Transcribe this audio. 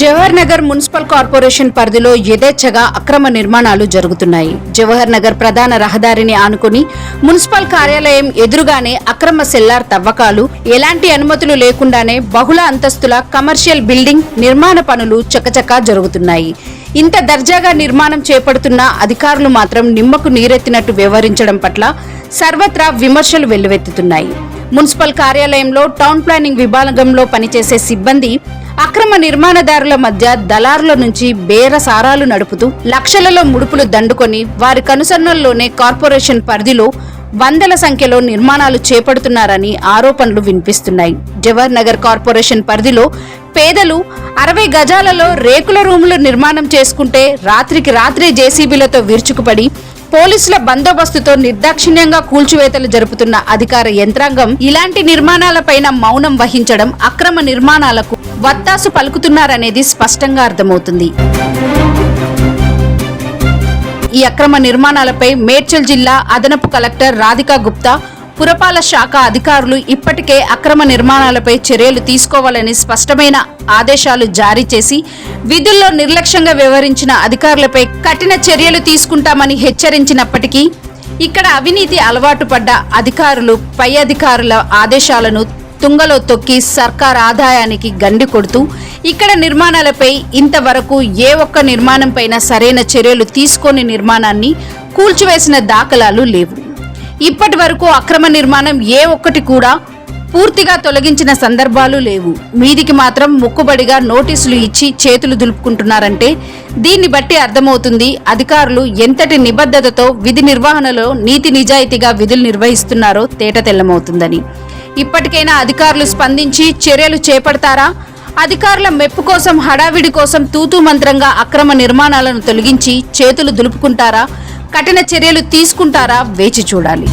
Jawahar Nagar municipal corporation పరిధిలో యథేచ్ఛగా అక్రమ నిర్మాణాలు జరుగుతున్నాయి. జవహర్ నగర్ ప్రధాన రహదారిని ఆనుకుని మున్సిపల్ కార్యాలయం ఎదురుగానే అక్రమ సెల్లార్ తవ్వకాలు ఎలాంటి అనుమతులు లేకుండానే బహుళ అంతస్తుల కమర్షియల్ బిల్డింగ్ నిర్మాణ పనులు చకచకా జరుగుతున్నాయి. ఇంత దర్జాగా నిర్మాణం చేపడుతున్న అధికారులు మాత్రం నిమ్మకు నీరెత్తినట్టు వ్యవహరించడం పట్ల సర్వత్రా విమర్శలు వెల్లువెత్తుతున్నాయి. మున్సిపల్ కార్యాలయంలో టౌన్ ప్లానింగ్ విభాగంలో పనిచేసే సిబ్బంది అక్రమ నిర్మాణదారుల మధ్య దళారుల నుంచి బేరసారాలు నడుపుతూ లక్షలలో ముడుపులు దండుకొని వారి కనుసన్నల్లోనే కార్పొరేషన్ పరిధిలో వందల సంఖ్యలో నిర్మాణాలు చేపడుతున్నారని ఆరోపణలు వినిపిస్తున్నాయి. జవహర్ నగర్ కార్పొరేషన్ పరిధిలో పేదలు అరవై గజాలలో రేకుల రూములు నిర్మాణం చేసుకుంటే రాత్రికి రాత్రి జేసీబీలతో విరుచుకుపడి పోలీసుల బందోబస్తుతో నిర్దాక్షిణ్యంగా కూల్చివేతలు జరుపుతున్న అధికార యంత్రాంగం ఇలాంటి నిర్మాణాలపైన మౌనం వహించడం అక్రమ నిర్మాణాలకు వత్తాసు పలుకుతున్నారనేది స్పష్టంగా అర్థమవుతుంది. ఈ అక్రమ నిర్మాణాలపై మేడ్చల్ జిల్లా అదనపు కలెక్టర్ రాధికా గుప్తా పురపాల శాఖ అధికారులు ఇప్పటికే అక్రమ నిర్మాణాలపై చర్యలు తీసుకోవాలని స్పష్టమైన ఆదేశాలు జారీ చేసి విధుల్లో నిర్లక్ష్యంగా వ్యవహరించిన అధికారులపై కఠిన చర్యలు తీసుకుంటామని హెచ్చరించినప్పటికీ ఇక్కడ అవినీతి అలవాటు పడ్డ అధికారులు పై అధికారుల ఆదేశాలను తుంగలో తొక్కి సర్కార్ ఆదాయానికి గండి కొడుతూ ఇక్కడ నిర్మాణాలపై ఇంతవరకు ఏ ఒక్క నిర్మాణంపైన సరైన చర్యలు తీసుకొని నిర్మాణాన్ని కూల్చివేసిన దాఖలాలు లేవు. ఇప్పటి వరకు అక్రమ నిర్మాణం ఏ ఒక్కటి కూడా పూర్తిగా తొలగించిన సందర్భాలు లేవు. మీదికి మాత్రం ముక్కుబడిగా నోటీసులు ఇచ్చి చేతులు దులుపుకుంటున్నారంటే దీన్ని బట్టి అర్థమవుతుంది అధికారులు ఎంతటి నిబద్ధతతో విధి నిర్వహణలో నీతి నిజాయితీగా విధులు నిర్వహిస్తున్నారో తేట తెల్లమవుతుందని ఇప్పటికైనా అధికారులు స్పందించి చర్యలు చేపడతారా? అధికారుల మెప్పు కోసం హడావిడి కోసం తూతూ మంత్రంగా అక్రమ నిర్మాణాలను తొలగించి చేతులు దులుపుకుంటారా? కఠిన చర్యలు తీసుకుంటారా? వేచి చూడాలి.